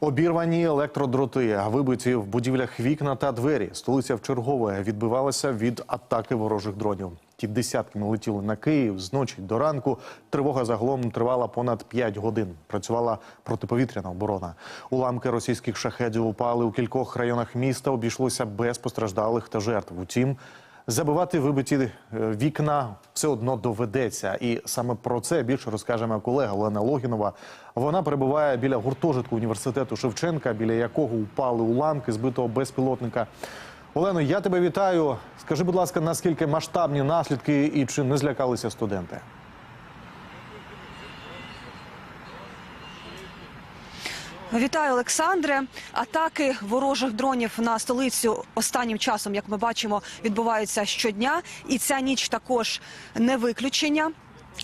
Обірвані електродроти, вибиті в будівлях вікна та двері. Столиця вчергове відбивалася від атаки ворожих дронів. Ті десятками летіли на Київ з ночі до ранку. Тривога загалом тривала понад 5 годин. Працювала протиповітряна оборона. Уламки російських шахедів упали у кількох районах міста. Обійшлося без постраждалих та жертв. Утім, Забивати вибиті е, вікна все одно доведеться, і саме про це більше розкаже моя колега Олена Логінова. Вона перебуває біля гуртожитку університету Шевченка, біля якого упали уламки збитого безпілотника. Олено, я тебе вітаю. Скажи, будь ласка, наскільки масштабні наслідки і чи не злякалися студенти? Вітаю, Олександре. Атаки ворожих дронів на столицю останнім часом, як ми бачимо, відбуваються щодня, і ця ніч також не виключення.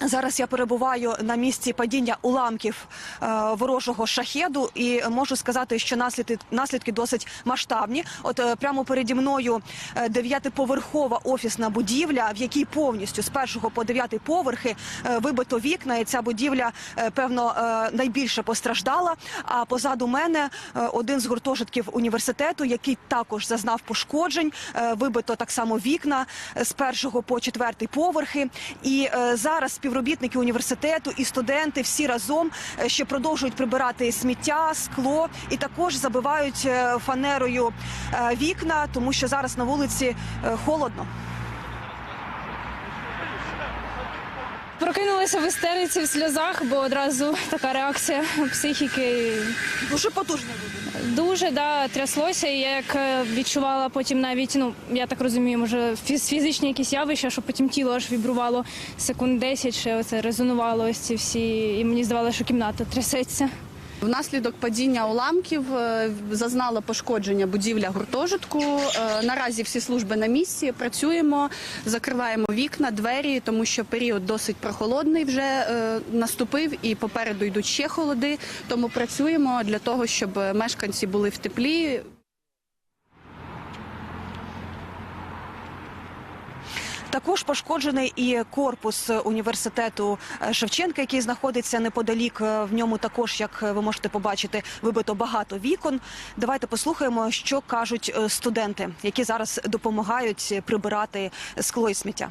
Зараз я перебуваю на місці падіння уламків е, ворожого шахеду, і можу сказати, що наслідки наслідки досить масштабні. От е, прямо переді мною е, дев'ятиповерхова офісна будівля, в якій повністю з першого по дев'ятий поверхи е, вибито вікна. І ця будівля е, певно е, найбільше постраждала. А позаду мене е, один з гуртожитків університету, який також зазнав пошкоджень. Е, Вибито так само вікна е, з першого по четвертий поверхи. І е, зараз співробітники університету і студенти всі разом е, ще продовжують прибирати сміття, скло і також забивають е, фанерою е, вікна, тому що зараз на вулиці холодно. Прокинулася в істериці в сльозах, бо одразу така реакція психіки. Дуже потужно буде. Дуже да, тряслося. І я як е, відчувала потім навіть, ну я так розумію, може фіз- фізичні якісь явища, що потім тіло аж вібрувало секунд 10, ще оце резонувало ось ці всі, і мені здавалося, що кімната трясеться. Внаслідок падіння уламків е, зазнала пошкодження будівля гуртожитку. Е, Наразі всі служби на місці працюємо, закриваємо вікна, двері, тому що період досить прохолодний вже е, наступив, і попереду йдуть ще холоди. Тому працюємо для того, щоб мешканці були в теплі. Також пошкоджений і корпус університету е, Шевченка, який знаходиться неподалік. Е, В ньому також, як ви можете побачити, вибито багато вікон. Давайте послухаємо, що кажуть е, студенти, які зараз допомагають прибирати скло і сміття.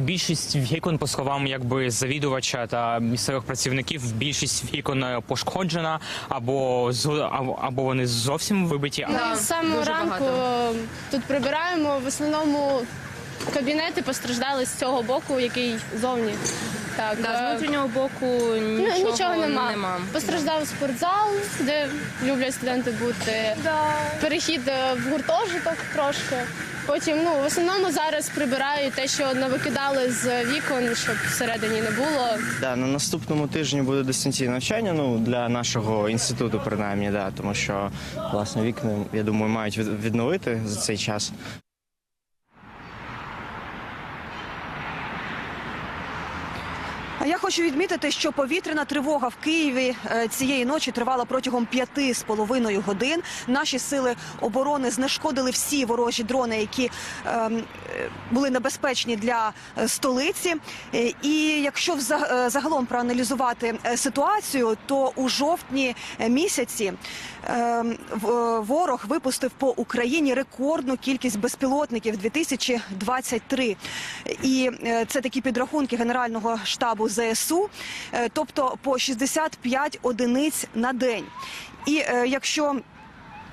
Більшість вікон, по словам якби завідувача та місцевих працівників, більшість вікон е, пошкоджена, або або- вони зовсім вибиті. Ми з самого ранку тут прибираємо. В основному кабінети постраждали з цього боку, який зовні. Так, Да, е, з внутрішнього боку ну, нічого, нічого нема. нема. Постраждав спортзал, де люблять студенти бути. Перехід е, в гуртожиток трошки. Потім, ну, в основному зараз прибирають те, що навикидали з вікон, щоб всередині не було. Да, на наступному тижні буде дистанційне навчання. Ну для нашого інституту, принаймні, да, тому що власне вікна, я думаю, мають від- відновити за цей час. Я хочу відмітити, що повітряна тривога в Києві е, цієї ночі тривала протягом п'яти з половиною годин. Наші сили оборони знешкодили всі ворожі дрони, які ем, е, були небезпечні для е, столиці. І якщо загалом проаналізувати ситуацію, то у жовтні місяці ем, ворог випустив по Україні рекордну кількість безпілотників 2023. І це такі підрахунки Генерального штабу ЗСУ, е, тобто по 65 одиниць на день. І е, якщо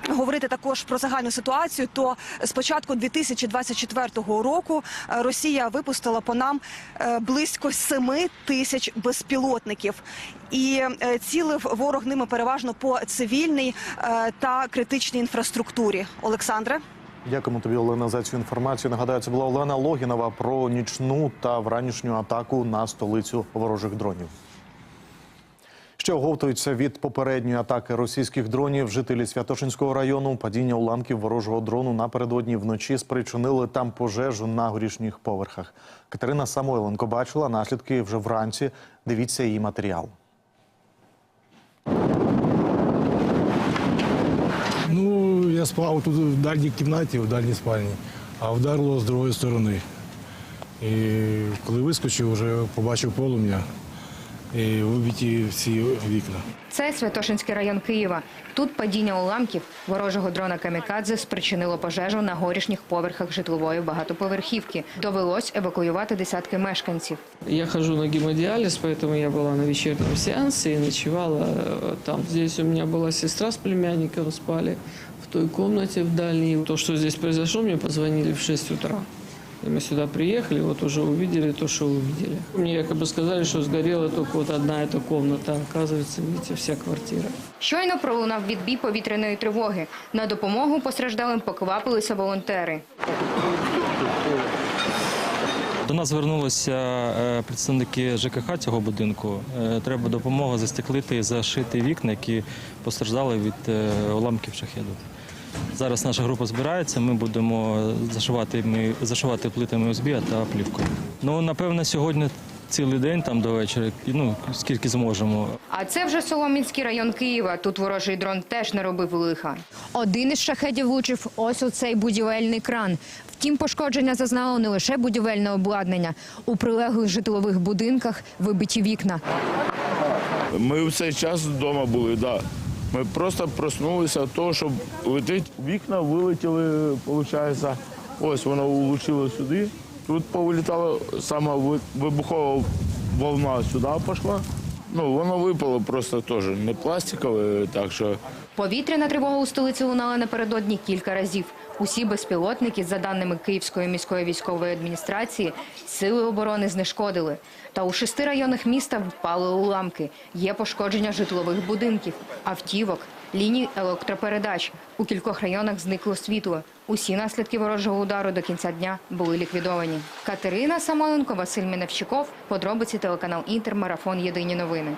Говорити також про загальну ситуацію, то з початку 2024 року е, Росія випустила по нам близько 7 тисяч безпілотників, і цілив ворог ними переважно по цивільній та критичній інфраструктурі. Олександре. Дякуємо тобі, Олена, за цю інформацію. Нагадаю, це була Олена Логінова про нічну та вранішню атаку на столицю ворожих дронів. Ще оговтуються від попередньої атаки російських дронів. Жителі Святошинського району падіння уламків ворожого дрону напередодні вночі спричинили там пожежу на горішніх поверхах. Катерина Самойленко бачила наслідки вже вранці. Дивіться її матеріал. Ну, я спав тут в дальній кімнаті, в дальній спальні, а вдарило з другої сторони. І коли вискочив, вже побачив полум'я. і вибиті всі вікна. Це Святошинський район Києва. Тут падіння уламків ворожого дрона Камікадзе спричинило пожежу на горішніх поверхах житлової багатоповерхівки. Довелось евакуювати десятки мешканців. Я хожу на гемодиализ, поэтому я была на вечернем сеансе и ночевала э, там. Здесь у меня была сестра с племянником, спали в той комнате в дальней. То, что здесь произошло, мне позвонили в 6 утра. И мы сюда приехали, вот уже увидели то, что увидели. Мне якобы сказали, что сгорела только вот одна эта комната. А Оказывается, видите, вся квартира. Щойно пролунав відбій повітряної тривоги. На допомогу постраждалим поквапилися волонтери. До нас звернулися е, представники ЖКХ цього будинку. Е, Треба допомога застеклити і зашити вікна, які постраждали від е, уламків шахеду. Зараз наша група збирається. Ми будемо зашивати, ми, зашивати плитами ОСБ та плівкою. Ну, напевно, сьогодні цілий день там до вечора, ну, скільки зможемо. А це вже Соломінський район Києва. Тут ворожий дрон теж не робив лиха. Один із шахедів влучив ось у цей будівельний кран. Втім, пошкодження зазнало не лише будівельне обладнання. У прилеглих житлових будинках вибиті вікна. Ми в цей час вдома були, да. Ми просто проснулися від того, щоб летить. Вікна вилетіли, виходить, ось воно влучило сюди. Тут повилітала сама вибухова волна сюди пішла. Ну, воно випало просто теж не пластикове, так що Повітряна тривога у столиці лунала напередодні кілька разів. Усі безпілотники, за даними Київської міської військової адміністрації, сили оборони знешкодили. Та у шести районах міста впали уламки. Є пошкодження житлових будинків, автівок, ліній електропередач. У кількох районах зникло світло. Усі наслідки ворожого удару до кінця дня були ліквідовані. Катерина Самойленко, Василь Міневчиков. Подробиці телеканал Інтер. Марафон. Єдині новини.